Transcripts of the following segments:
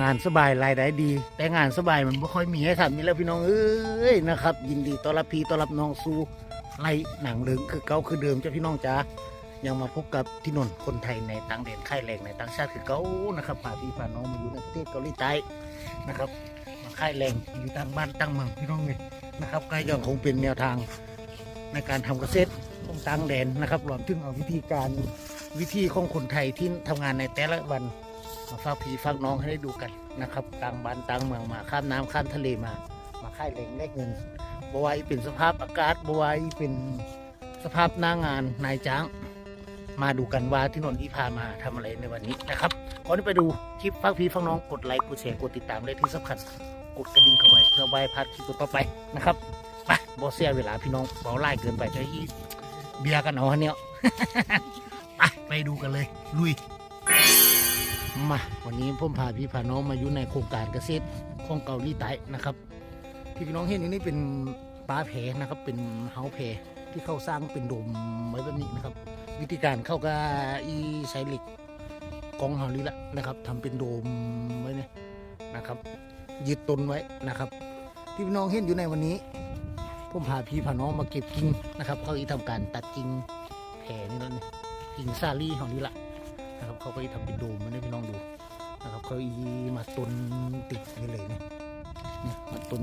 งานสบายรายได้ดี แต่งานสบายมันไม่ค่อยมีให้ทำนี่แล้วพี่น้องเอ้ยนะครับ ยินดีต้อนรับพี่ต้อนรับน้องสู่ไล่หนังเหลืองคือเก่าคือเดิมจ้าพี่น้องจ้ายังมาพบกับที่นนคนไทยในต่างแดนค่ายแรงในต่างชาติคือเก่านะครับพาพี่พาน้องมาอยู่ในประเทศเกาหลีใต้นะครับมาค่ายแรงอยู่ต่างบ้านต่างเมืองพี่น้องเลยนะครับก็ยังคงเป็นแนวทางในการทำเกษตรของต่างแดนนะครับรวมถึงเอาวิธีการวิธีของคนไทยที่ทำงานในแต่ละวัน มาฝากพี่ฝากน้องให้ได้ดูกันนะครับต่างบ้านต่างเมืองมาข้ามน้ำข้ามทะเลมา มาค่ายแรงได้เงินบวายเป็นสภาพอากาศบวายเป็นสภาพหน้างานนายจ้าง มาดูกันว่าที่นนท์ที่พามาทำอะไรในวันนี้นะครับก่อนที่ไปดูคลิปฝากพี่ฝากน้องกดไลค์กดแชร์กดติดตามและที่สำคัญกดกระดิ่งเข้าไว้เพื่อใบพัดคลิปต่อไปนะครับไปบอเสียเวลาพี่น้องเบาไล่เกินไปจะอีเบียร์กันเอาเนี่ยไปไปดูกันเลยลุย มาวันนี้ผมพาพี่พาน้องมาอยู่ในโครงการเกษตรของเกาหลีใต้นะครับที่พี่น้องเห็นอยู่นี่เป็นปลาแพนะครับ เป็นเฮาแพที่เขาสร้างเป็นโดมไว้แบบนี้นะครับ วิธีการเข้าก็อีใช้เหล็กกองเฮานี่แหละนะครับทำเป็นโดมไว้เนี่ยนะครับยึดตนไว้นะครับ ที่พี่น้องเห็นอยู่ในวันนี้ผมพาพี่พาน้องมาเก็บกิ่งนะครับ เขาอีทำการตัดกิ่งแพนี่แล้วนี่กิ่งซาลี่เฮานี่แหละ นะครับเขาก็ทำเป็นโดมมาให้พี่น้องดูนะครับเขาอีมาตุนติดไว้เลยเนี่ยเนี่มาตุน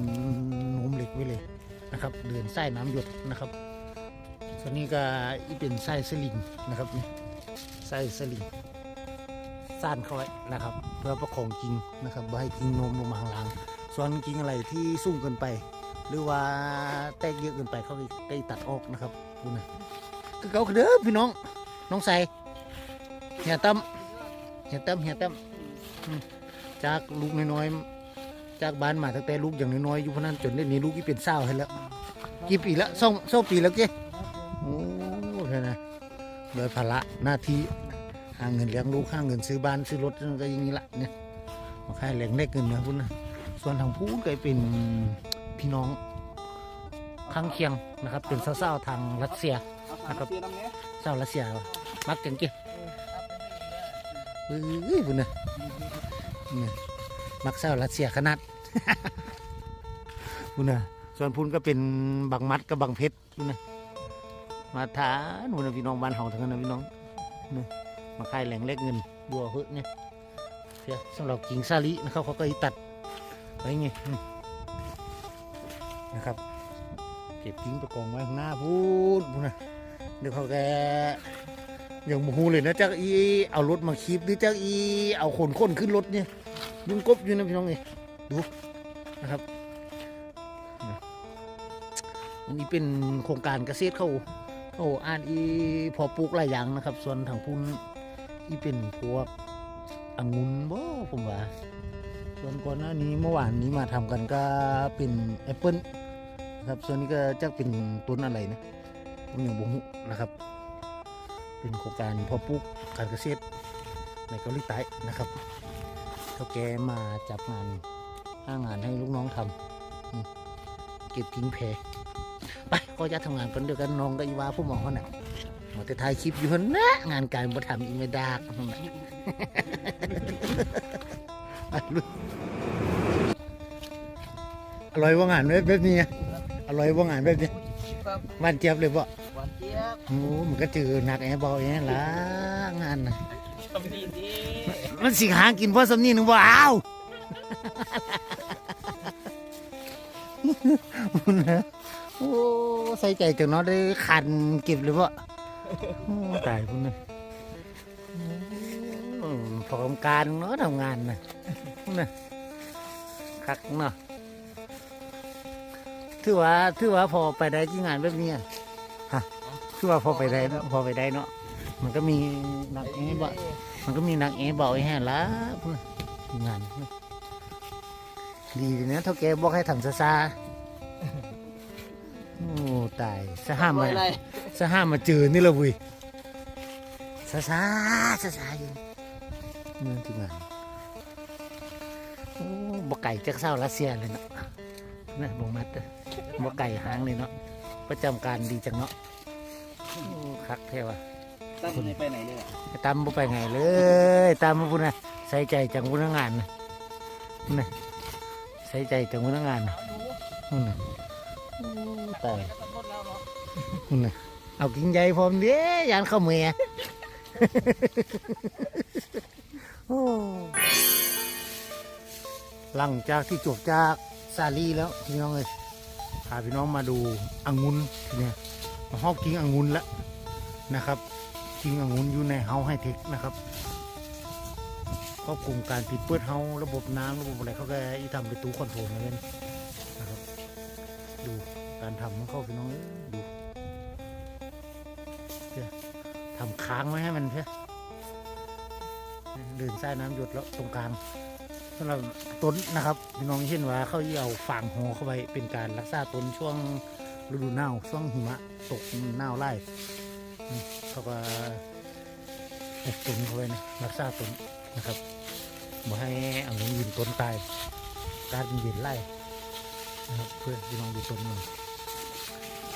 โน้มเหล็กไว้เลยนะครับ เดินไส้น้ำหยดนะครับส่วนนี้ก็อีเป็นไส้สลิงนะครับเนี่ยไส้สลิงซ่านเข้าไว้นะครับ เพื่อประคองกิ่งนะครับไม่ให้กิ่งโน้มลงมาข้างล่าง ส่วนกิ่งอะไรที่สูงเกินไป หรือว่าแตกเยอะเกินไปเขาก็ได้ตัดออกนะครับดูนะก็เขาคือเด้อพี่น้องน้องใส เฮียตั้มเฮียตั้มเฮียตั้มจากลูกน้อยๆจากบ้านมาตั้งแต่ลูกอย่างน้อยๆอยู่พนั้นจนเดี๋ยวนี้ลูกที่เป็นสาให้แล้วกี่ปีแล้วสองสองปีแล้วเจ้โอ้ใช่นะโดยภาระหน้าที่หาเงินเลี้ยงลูกหาเงินซื้อบ้านซื้อรถก็อย่างนี้ละเนี่ยมาขายแหล่งได้เงินนะพุ่นะส่วนทางพูนก็เป็นพี่น้องข้างเคียงนะครับ เป็นสาวๆทางรัสเซียนะครับเสียน้ำเนี้ยสาวรัสเซียมักจังเกี้ เอ้ยนะมักเศร้ารัสเซียขนาดพุ่นะส่วนพุ่นก็เป็นบางมัดกับบางเพชรพุ่นะมาทานพุ่นะพี่น้องบ้านเฮาทั้งนั้นนะพี่น้องนี่มาขายแหล่งเล็กเงินบัวเฮ้เนี่ยเสียสำหรับกิ่งซาลินะครับเขาก็อีตัดไว้ไงนะครับ เก็บกิ่งไปกองไว้ข้างหน้าพูนพุ่นนะเดี๋ยวเขาแก อย่างโมโหเลยนะจักอีเอารถมาคีบหรือจักอีเอาคนค้นขึ้นรถเนี่ยยุ่งกบอยู่นะพี่น้องเอ้ยดูนะครับนะอันนี้เป็นโครงการเกษตรเขาเขาอ่านอีพอปลูกหลายอย่างนะครับ ส่วนทางพุ่นอีเป็นพวกองุ่นบ่ผมว่าส่วนก่อนหน้านี้เมื่อวานนี้มาทำกันก็เป็นแอปเปิลนะครับส่วนนี้ก็จะเป็นต้นอะไรนะผมยังบ่ฮู้นะครับ เป็นโครงการเพอปลูกการเกษตรในเกาหลีใต้นะครับเขาแกมาจับงานห้างานให้ลูกน้องทำอืมเก็บทิ้งแพรไปก็จะทำงานกันเดียวกันน้องกับอีวาผู้หมอเขาเนี่ยหมอแต่ถ่ายคลิปอยู่คนนะงานการมาทำอีไม่ดากนั่นน่ะไปลุยอร่อยว่างานแบบนี้อะอร่อยว่างานแบบนี้ครับหวานเจี๊ยบเลยบ่หวานเจี๊ยบ โอ้มันก็เจอหนักแอร์บอลอย่างนี้ละงานน่ะตำดีดีมันสิหากินเพราะสำนีหนึงว้าวโอ้ใส่ใจจังเนาะได้ขันเก็บเลยพ่โอ้ตายพุ่นนะโอ้พร้อมการเนาะทำงานนะพุ่นนะคักเนาะถือว่าถือว่าพอไปได้ที่งานแบบนี้อะฮะ ถือว่าพอไปได้เนาะพอไปได้เนาะมันก็มีหนักอย่างนี้บ่มันก็มีนางเอบอกไอ้แห่ละพุ่นน่ะงานพุ่นน่ะดีเลยนะเท่าแกบอกให้ทำซาซาโอ้ตายสะห้ามมาอะไรสะห้ามมาเจอนี่ละเวุยซาซาซาซาอยู่เมืองที่งานโอ้บกไก่จากเศร้ารัสเซียเลยเนาะนะบงมัดเด้อบกไก่หางเลยเนาะประจำการดีจังเนาะโอ้ คักแท้ว่ะตั้งไม่ไปไหนเลยอะตามบ่ไปไงเลยตามมาพุ่นนะใส่ใจจังพุ่นงานนะนี่นะใส่ใจจังพนักงานน่ะเอาดูนี่นะอู้ตายแล้วก็ลดแล้วเนาะนี่นะเอากินใหญ่พร้อมเด้ยานเข้าเมียโอ้หลังจากที่จบจากซาลีแล้วพี่น้องเลยพาพี่น้องมาดูองุ่นทีเนี้ยมาฮอบกินองุ่นแล้ว นะครับกินองุ่นอยู่ในเฮาไฮเทคนะครับครอบคลุมการปิดเปิดเฮาระบบน้ำระบบอะไรเขาก็อีทำเป็นตู้คอนโทรลมาเลยนะครับ ดูการทำของเขาพี่น้องดูเพื่อทำค้างไว้ให้มันเพื่อเดินสายน้ำหยดแล้วตรงกลางสำหรับต้นนะครับพี่น้องเช่นว่าเขาเอาฝางหอเข้าไปเป็นการรักษาต้นช่วงฤดูหนาวช่วงหิมะตกหนาวไล่ เขาก็อบต้นเข้าไปนะรักษาต้นนะครับบ่ให้เอาเงินยืนต้นตายการเย็นไล่นะครับเพื่อพี่น้องดูต้นมัน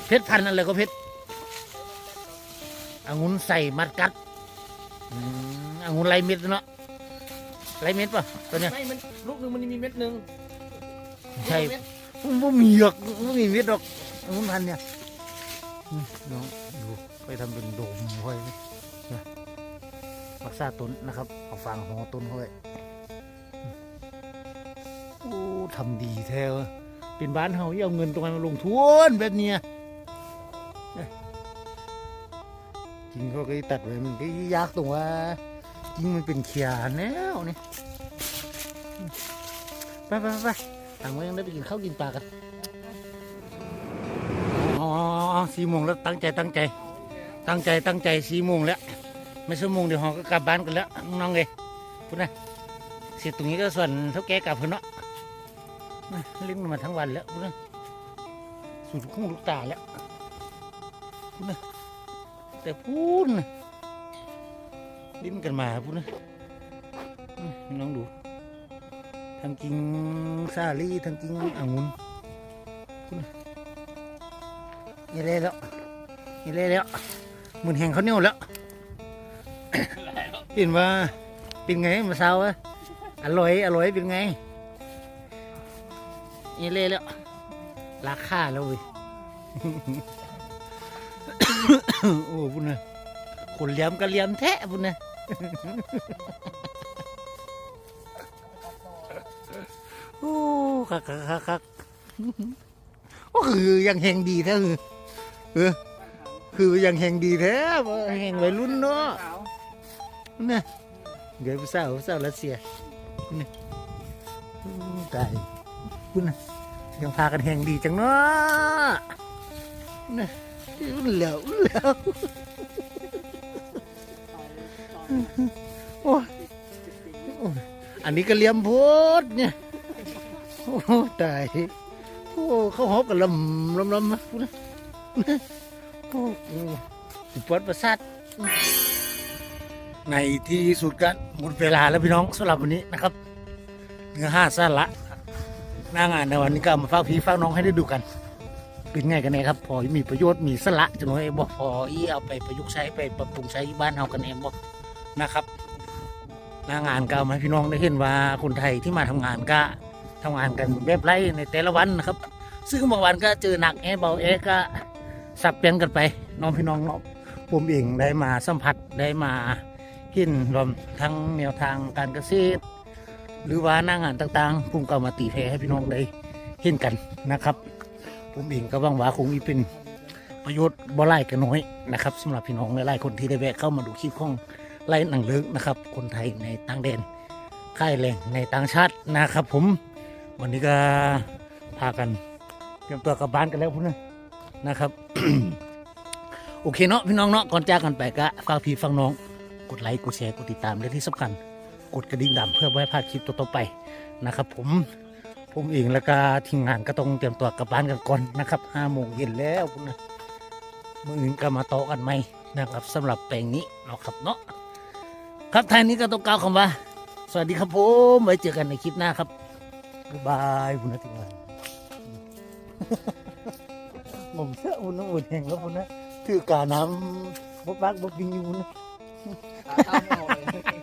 เพชรพันธุ์อะไรก็เพชรองุ่นใส่มัดกัดอืมองุ่นไรเม็ดเนาะไรเม็ดป่ะตัวเนี้ยไม่มันลูกหนึ่งมันมีเม็ดหนึ่งใช่เม็ดมันบ่มีหรอกมันบ่มีเม็ดหรอกองุ่นพันธุ์เนี่ยอืมน้องดู ไปทำเป็นโดมไว้นะรักษาต้นนะครับเอาฟางห่อต้นไว้อืมโอ้ทำดีแท้เว้ยเป็นบ้านเฮาที่เอาเงินตรงนั้นมาลงทุนแบบเนี้ยจริงเขาก็ตัดไว้มันก็ยากตรงว่า จริงมันเป็นเขียแนวนี่ไปไปไปต่างว่ายังได้ไปกินข้าวกินปลากันอ๋อสี่โมงแล้วตั้งใจตั้งใจ ตั้งใจตั้งใจสี่โมงแล้ว ไม่ชั่วโมงเดี๋ยวหอก็กลับบ้านกันแล้วน้องๆเลยพูดนะเสร็จตรงนี้ก็ส่วนเท่าแก่กลับเพื่อนเนาะเล่นมาทั้งวันแล้วพูดนะสุดหูลูกตาแล้วพูดนะแต่พูดนะเล่นกันมาพูดนะน้องดูทั้งกิงซาลี่ทั้งกิงองุ่นพูดนะนี่เลยแล้วนี่เลยแล้ว มือนแหงเขาวเหนียวแล้วเห็นว่าเป็นไงมาเช้าอะอร่อยอร่อยเป็นไงนี่เล่แล้วราคาแล้วเว้ยโอ้พุ่นนะคนเลี้ยมก็เลี้ยมแท้พุ่นนะโอ้คักคักคักคักก็คือยังแหงดีแท้คือเออ คือยังแหงดีแท้บ่แหงวัยรุ่นเนาะขาวนะเดี๋ยวผู้สาวผู้สาวรัสเซียนี่ตายพุ่นะยังพากันแหงดีจังเนาะนะอุ่นแล้วอุ่นแล้วโอ้ยโหอันนี้ก็เลี้ยมโพดเนี่ยโอ้ตายโอ้เขาหอบกันลำลำลำมาพูดนะ โอ้โอ้ปวดประสาทในที่สุดกันหมดเวลาแล้วพี่น้องสำหรับวันนี้นะครับ เนื้อห้าสั้นละหน้างานในวันนี้ก็เอามาฝากพี่ฝากน้องให้ได้ดูกัน เป็นไงกันแน่ครับ พอมีประโยชน์มีสละจะน้อยบอกพออีเอาไปประยุกต์ใช้ไปปรับปรุงใช้บ้านเฮากันเองบอกนะครับ หน้างานก็เอามาพี่น้องได้เห็นว่าคนไทยที่มาทำงานก็ทำงานกันแบบไรในแต่ละวันนะครับ ซึ่งบางวันก็เจอหนักแอเบาแอก็ สับเปลี่ยนกันไปน้องพี่น้องเนาะผมเองได้มาสัมผัสได้มาเห็นรวมทั้งแนวทางการเกษตร หรือว่าหน้างานต่างๆผมก็มาตีแพรให้พี่น้องได้เห็นกันนะครับ ผมเองก็หวังว่าคงมีเป็นประโยชน์บ่ไล่กันน้อยนะครับสำหรับพี่น้องหลายๆคนที่ได้แวะเข้ามาดูคลิปของไล่หนังเลิกนะครับ คนไทยในต่างแดนค่ายแรงในต่างชาตินะครับผมวันนี้ก็พากันเตรียมตัวกลับบ้านกันแล้วพุ่นนะนะครับ โอเคเนาะพี่น้องเนาะก่อนจากกันไปก็ฝากพี่ฟังน้อง กดไลค์กดแชร์กดติดตามและที่สำคัญ กดกระดิ่งดำเพื่อไม่ให้พลาดคลิปต่อๆไปนะครับผมผมเองแล้วก็ทีมงานก็ต้องเตรียมตัวกลับบ้านกันก่อนนะครับห้าโมงเย็นแล้วนะมืออื่นก็มาต่อกันไหมนะครับสำหรับแปลงนี้เนาะครับเนาะครับท้ายนี้ก็ต้องกล่าวคำว่า สวัสดีครับผมไว้เจอกันในคลิปหน้าครับบ๊ายบายพุ่นนะทีมงาน งมเสื้อพุ่นะอุ่นแห่งแล้วพุ่นนะถือกาน้ำบ๊บักบ๊บบิงอยู่นะขาข้าเลย